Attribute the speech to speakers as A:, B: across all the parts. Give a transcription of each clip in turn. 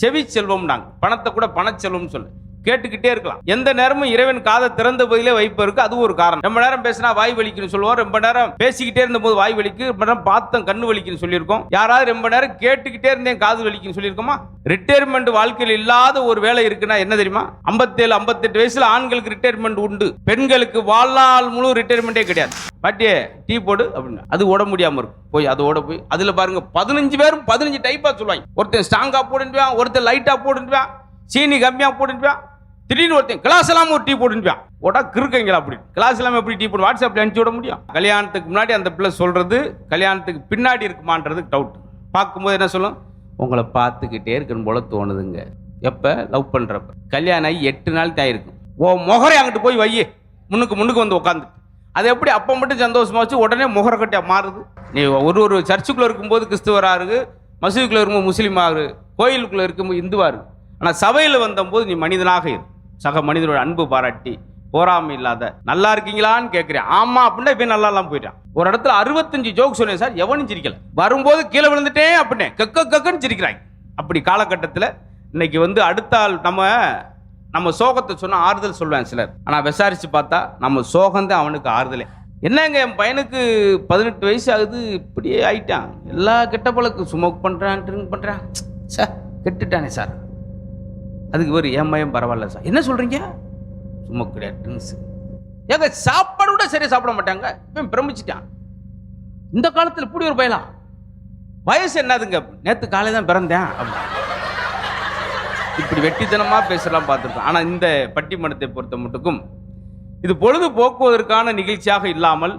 A: செவி செல்வம் பணத்தை கூட பணச்செல்வம் சொல்லு. கேட்டுக்கிட்டே இருக்கலாம். எந்த நேரமும் இறைவன் காதை திறந்த பதிலே இருக்கு. அது ஒரு காரணம். ரொம்ப நேரம் பேசினா வாய் வலிக்குன்னு சொல்லுவோம் ரொம்ப நேரம் பேசிக்கிட்டே இருந்தபோது வாய் வலிக்கு. ரொம்ப நேரம் பார்த்தம் கண்ணு வலிக்குன்னு சொல்லியிருக்கோம். யாராவது ரொம்ப நேரம் கேட்டுக்கிட்டே இருந்தேன் காது வலிக்குன்னு சொல்லியிருக்கோமா? ரிட்டையர்மெண்ட் வாழ்க்கையில் இல்லாத ஒரு வேலை இருக்குன்னா என்ன தெரியுமா? ஐம்பத்தேழு ஐம்பத்தெட்டு வயசுல ஆண்களுக்கு ரிட்டையர்மெண்ட் உண்டு. பெண்களுக்கு வாழ்நாள் முழு ரிட்டையர்மெண்ட்டே கிடையாது. பாட்டி டீ போடு அப்படின்னு. அது ஓட முடியாமல் இருக்கும். போய் அதோட போய் அதில் பாருங்கள் பதினஞ்சு பேரும் பதினஞ்சு டைப்பாக சொல்லுவாங்க. ஒருத்தன் ஸ்ட்ராங்காக போடுவான் ஒருத்தன் லைட்டாக போடுவான் சீனி கம்மியாக போடுவான் திடீர்னு ஒருத்தன் கிளாஸ் இல்லாமல் ஒரு டீ போட்டுருப்பான் ஓடா கிருக்கங்களா அப்படி. கிளாஸ் இல்லாமல் எப்படி டீ போட்டு வாட்ஸ்அப்பில் அனுப்பிச்சு விட முடியும். கல்யாணத்துக்கு முன்னாடி அந்த பிள்ளை சொல்கிறது கல்யாணத்துக்கு பின்னாடி இருக்குமான்றது டவுட் பார்க்கும்போது என்ன சொல்லும்? உங்களை பார்த்துக்கிட்டே இருக்கணும் போல தோணுதுங்க. எப்போ? லவ் பண்ணுறப்ப கல்யாணம் ஆகி எட்டு நாள் தாயிருக்கும். ஓ முகரே அங்கிட்டு போய் வையே. முன்னுக்கு முன்னுக்கு வந்து உட்காந்து அது எப்படி அப்போ மட்டும் சந்தோஷமா வச்சு உடனே முகர மாறுது? நீ ஒரு ஒரு சர்ச்சுக்குள்ளே இருக்கும்போது கிறிஸ்துவரா இருக்கு மசூதிக்குள்ளே இருக்கும்போது முஸ்லீம் ஆகுது கோயிலுக்குள்ளே இருக்கும்போது இந்துவாக இருக்கு ஆனால் சபையில் வந்தபோது நீ மனிதனாக இரு. சக மனிதனோட அன்பு பாராட்டி போராமை இல்லாத நல்லா இருக்கீங்களான்னு கேட்குறேன் ஆமா அப்படின்னா இப்போ நல்லாலாம் போயிட்டான். ஒரு இடத்துல அறுபத்தஞ்சு ஜோக் சொன்னேன் சார் எவனும் சிரிக்கல. வரும்போது கீழே விழுந்துட்டேன் அப்படின்னே கக்க கக்கன்னு சிரிக்கிறாங்க. அப்படி காலகட்டத்தில் இன்னைக்கு வந்து அடுத்த ஆள் நம்ம நம்ம சோகத்தை சொன்னால் ஆறுதல் சொல்லுவேன் சிலர். ஆனால் விசாரித்து பார்த்தா நம்ம சோகம்தான் அவனுக்கு ஆறுதலே. என்னங்க என் பையனுக்கு பதினெட்டு வயசு ஆகுது இப்படியே ஆயிட்டான். எல்லா கெட்ட பழக்கம் ஸ்மோக் பண்ணுறான் ட்ரிங்க் பண்ணுறான் சார் கெட்டுட்டானே சார். அதுக்கு ஒரு என் பையன் பரவாயில்ல சார். என்ன சொல்கிறீங்க ஸ்மோக் கிடையாது ட்ரிங்க்ஸ் ஏங்க சாப்பாடு கூட சரியாக சாப்பிட மாட்டாங்க. இவன் பிரமிச்சிட்டான். இந்த காலத்தில் இப்படி ஒரு பயலாம் வயசு என்னதுங்க? நேற்று காலையில் தான் பிறந்தேன். அப்படின்னு இப்படி வெட்டித்தனமாக பேசலாம் பார்த்துருக்கோம். ஆனால் இந்த பட்டிமன்றத்தை பொறுத்த மட்டுக்கும் இது பொழுது போக்குவதற்கான நிகழ்ச்சியாக இல்லாமல்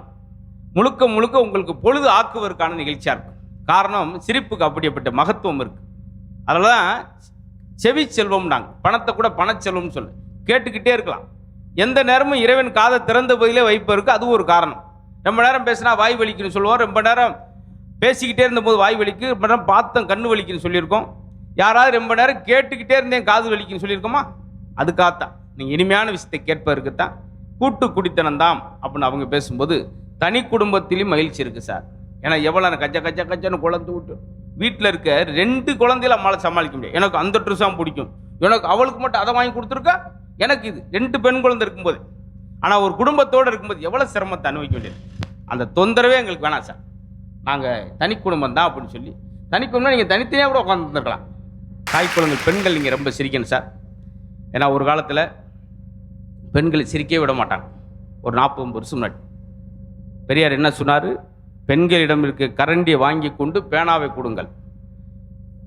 A: முழுக்க முழுக்க உங்களுக்கு பொழுது ஆக்குவதற்கான நிகழ்ச்சியாக இருக்கும். காரணம் சிரிப்புக்கு அப்படிப்பட்ட மகத்துவம் இருக்குது அதனால தான் செவி செல்வம் நாங்கள் பணத்தை கூட பணச்செல்வம்னு சொல்லு. கேட்டுக்கிட்டே இருக்கலாம். எந்த நேரமும் இறைவன் காதை திறந்த பதிலே வைப்பதற்கு அது ஒரு காரணம். ரொம்ப நேரம் பேசினா வாய் வலிக்குன்னு சொல்லுவோம். ரொம்ப நேரம் பேசிக்கிட்டே இருந்தபோது வாய் வலிக்கு. ரொம்ப நேரம் பார்த்தோம் கண்ணு வலிக்குன்னு சொல்லியிருக்கோம். யாராவது ரொம்ப நேரம் கேட்டுக்கிட்டே இருந்தேன் காது வலிக்குன்னு சொல்லியிருக்கோமா? அதுக்காகத்தான் நீங்கள் இனிமையான விஷயத்தை கேட்பதற்கு தான் கூட்டு குடித்தனம் தான் அப்படின்னு அவங்க பேசும்போது தனி குடும்பத்திலையும் மகிழ்ச்சி இருக்குது சார். ஏன்னா எவ்வளோ கச்ச கச்ச கச்சன்னு குழந்தை விட்டு வீட்டில் இருக்க ரெண்டு குழந்தையில நம்மளால் சமாளிக்க முடியும் எனக்கு அந்த ட்ரெஸ் தான் பிடிக்கும். எனக்கு அவளுக்கு மட்டும் அதை வாங்கி கொடுத்துருக்கா? எனக்கு இது. ரெண்டு பெண் குழந்தை இருக்கும்போது. ஆனால் ஒரு குடும்பத்தோடு இருக்கும்போது எவ்வளோ சிரமத்தை அனுபவிக்க வேண்டியது அந்த தொந்தரவே எங்களுக்கு வேணாம் சார். நாங்கள் தனி குடும்பம் தான் அப்படின்னு சொல்லி தனி குடும்பம் நீங்கள் தனித்தனியாக கூட உட்காந்துருக்கலாம் தாய் குழந்தை பெண்கள் நீங்கள் ரொம்ப சிரிக்கணும் சார். ஏன்னா ஒரு காலத்தில் பெண்களை சிரிக்கவே விட மாட்டாங்க. ஒரு நாற்பது வருஷம் முன்னாடி. பெரியார் என்ன சொன்னார்? பெண்களிடம் இருக்க கரண்டியை வாங்கி கொண்டு பேனாவை கொடுங்கள்.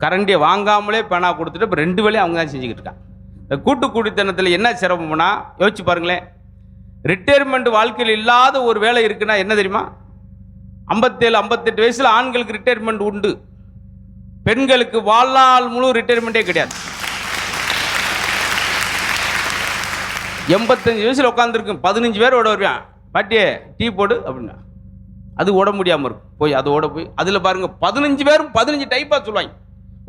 A: கரண்டியை வாங்காமலே பேனா கொடுத்துட்டு இப்போ ரெண்டு வேலையும் அவங்க தான் செஞ்சுக்கிட்டு இருக்காங்க. இந்த கூட்டு குடித்தனத்தில் என்ன சிரமம்னா யோசிச்சு பாருங்களேன். ரிட்டையர்மெண்ட் வாழ்க்கையில் இல்லாத ஒரு வேலை இருக்குன்னா என்ன தெரியுமா? ஐம்பத்தேழு ஐம்பத்தெட்டு வயசில் ஆண்களுக்கு ரிட்டையர்மெண்ட் உண்டு. பெண்களுக்கு வாழ்நாள் முழு ரிட்டையர்மெண்ட்டே கிடையாது. எண்பத்தஞ்சு வயசில் உட்காந்துருக்கும் பதினஞ்சு பேர் ஓட வருவான். பாட்டியே டீ போடு அப்படின்னா. அது ஓட முடியாமல் இருக்கும். போய் அதோட போய் அதில் பாருங்கள் பதினஞ்சு பேரும் பதினஞ்சு டைப்பாக சொல்லுவாங்க.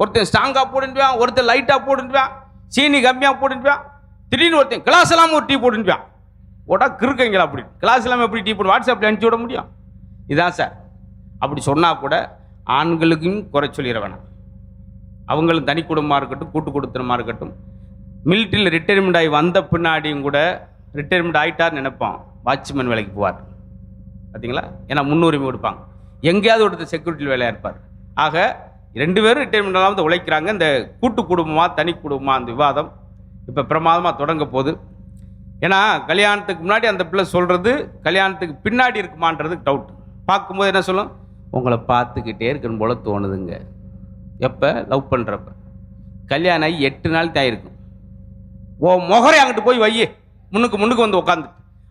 A: ஒருத்தன் ஸ்ட்ராங்காக போட்டுருவான் ஒருத்தன் லைட்டாக போட்டுருவான் சீனி கம்மியாக போட்டுருவான் திடீர்னு ஒருத்தன் கிளாஸ் இல்லாமல் ஒரு டீ போட்டுருவான் ஓடா கிறுக்கங்களா அப்படி? கிளாஸ் இல்லாமல் எப்படி டீ போட்டு வாட்ஸ்அப்பில் அனுப்பிச்சி விட முடியும். இதான் சார் அப்படி சொன்னால் கூட ஆண்களுக்கும் குறை சொல்லிட வேணாம் அவங்களும் தனி குடும்பமாக இருக்கட்டும் கூட்டு கொடுத்தனமாக இருக்கட்டும். மிலிட்ரியில் ரிட்டையர்மெண்ட் ஆகி வந்த பின்னாடியும் கூட ரிட்டையர்மெண்ட் ஆகிட்டார்னு நினைப்பான். வாட்ச்மேன் வேலைக்கு போவார். பார்த்தீங்களா ஏன்னா முன்னுரிமை கொடுப்பாங்க. எங்கேயாவது ஒருத்தர் செக்யூரிட்டி வேலையாக இருப்பார். ஆக ரெண்டு பேரும் ரிட்டைர்மெண்ட் ஆகாமல் உழைக்கிறாங்க. இந்த கூட்டு குடும்பமாக தனி குடும்பமாக அந்த விவாதம் இப்போ பிரமாதமாக தொடங்க போகுது. ஏன்னா கல்யாணத்துக்கு முன்னாடி அந்த பிள்ளை சொல்கிறது கல்யாணத்துக்கு பின்னாடி இருக்குமான்றது டவுட் பார்க்கும்போது என்ன சொல்லும்? உங்களை பார்த்துக்கிட்டே இருக்கணும் போல் தோணுதுங்க. எப்போ? லவ் பண்ணுறப்ப கல்யாணம் ஆகி எட்டு நாள் தாயிருக்கும். ஓ முகரை அங்கிட்டு போய் வையே முன்னுக்கு முன்னுக்கு வந்து உட்காந்து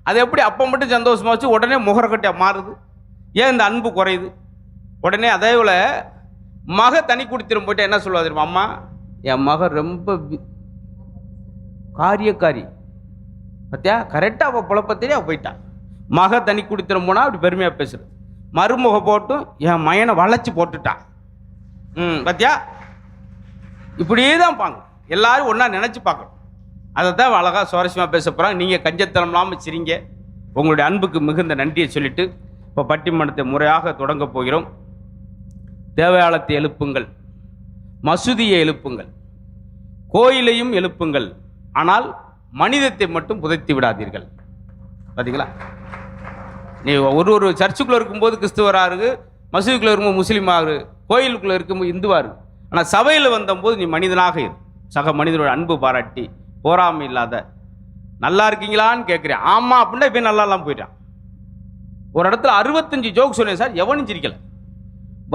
A: அது எப்படி அப்போ மட்டும் சந்தோஷமாக வச்சு உடனே முகர மாறுது? ஏன் இந்த அன்பு குறையுது? உடனே அதே போல் மக தனி குடித்திரும் போயிட்டு என்ன சொல்லுவா தெரியுமா அம்மா? என் மக ரொம்ப காரியக்காரி. பார்த்தியா கரெக்டாக அவள் புழப்பத்திலே அவள் போயிட்டான் மக தனி குடித்திரம் போனால் அப்படி பெருமையாக பேசுறது. மருமுக போட்டும் என் மயனை வளைச்சி போட்டுட்டான் ம் பார்த்தியா இப்படியே தான் பாங்க. எல்லாரும் ஒன்றா நினச்சி பார்க்கணும். அதை தான் அழகாக சுவாரஸ்யமாக பேச போகிறாங்க நீங்கள் கஞ்சத்தனம் இல்லாமல் சிரிங்க. உங்களுடைய அன்புக்கு மிகுந்த நன்றியை சொல்லிட்டு இப்போ பட்டிமன்றத்தை முறையாக தொடங்கப் போகிறோம். தேவாலயத்தை எழுப்புங்கள். மசூதியை எழுப்புங்கள். கோயிலையும் எழுப்புங்கள். ஆனால் மனிதத்தை மட்டும் புதைத்து விடாதீர்கள். பார்த்தீங்களா நீ ஒரு ஒரு சர்ச்சுக்குள்ளே இருக்கும்போது கிறிஸ்துவராக இருக்கு மசூதிக்குள்ளே இருக்கும்போது முஸ்லீமாக இரு கோயிலுக்குள்ளே இருக்கும்போது இந்துவாக இருக்கு ஆனால் சபையில் வந்தபோது நீ மனிதனாக இரு. சக மனிதனோட அன்பு பாராட்டி போராமை இல்லாத நல்லா இருக்கீங்களான்னு கேட்குறேன் ஆமாம் அப்படின்னா இப்போ நல்லாலாம் போயிட்டான். ஒரு இடத்துல அறுபத்தஞ்சு ஜோக் சொன்னேன் சார் எவனும் சிரிக்கல.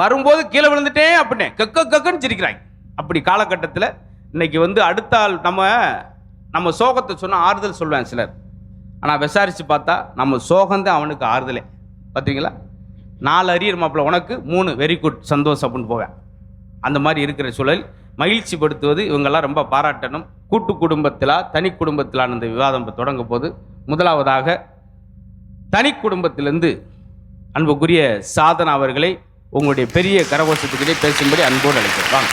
A: வரும்போது கீழே விழுந்துட்டேன் அப்படின்னே கக்க கக்கன்னு சிரிக்கிறாங்க. அப்படி காலகட்டத்தில் இன்னைக்கு வந்து அடுத்த ஆள் நம்ம நம்ம சோகத்தை சொன்னால் ஆறுதல் சொல்லுவேன் சிலர். ஆனால் விசாரித்து பார்த்தா நம்ம சோகந்தான் அவனுக்கு ஆறுதலே. பார்த்தீங்களா நாலு அரியர் மாப்பிள்ள உனக்கு மூணு வெரி குட் சந்தோஷம் அப்படின்னு போவேன். அந்த மாதிரி இருக்கிற சூழல். மகிழ்ச்சிப்படுத்துவது இவங்கெல்லாம் ரொம்ப பாராட்டணும். கூட்டு குடும்பத்திலா தனி குடும்பத்திலான இந்த விவாதம் இப்ப தொடங்க போது. முதலாவதாக தனி குடும்பத்திலிருந்து அன்புக்குரிய சாதனா அவர்களை உங்களுடைய பெரிய கரகோஷத்துக்கிட்டே பேசும்படி அன்போடு அழைக்கிறேன். வாங்க.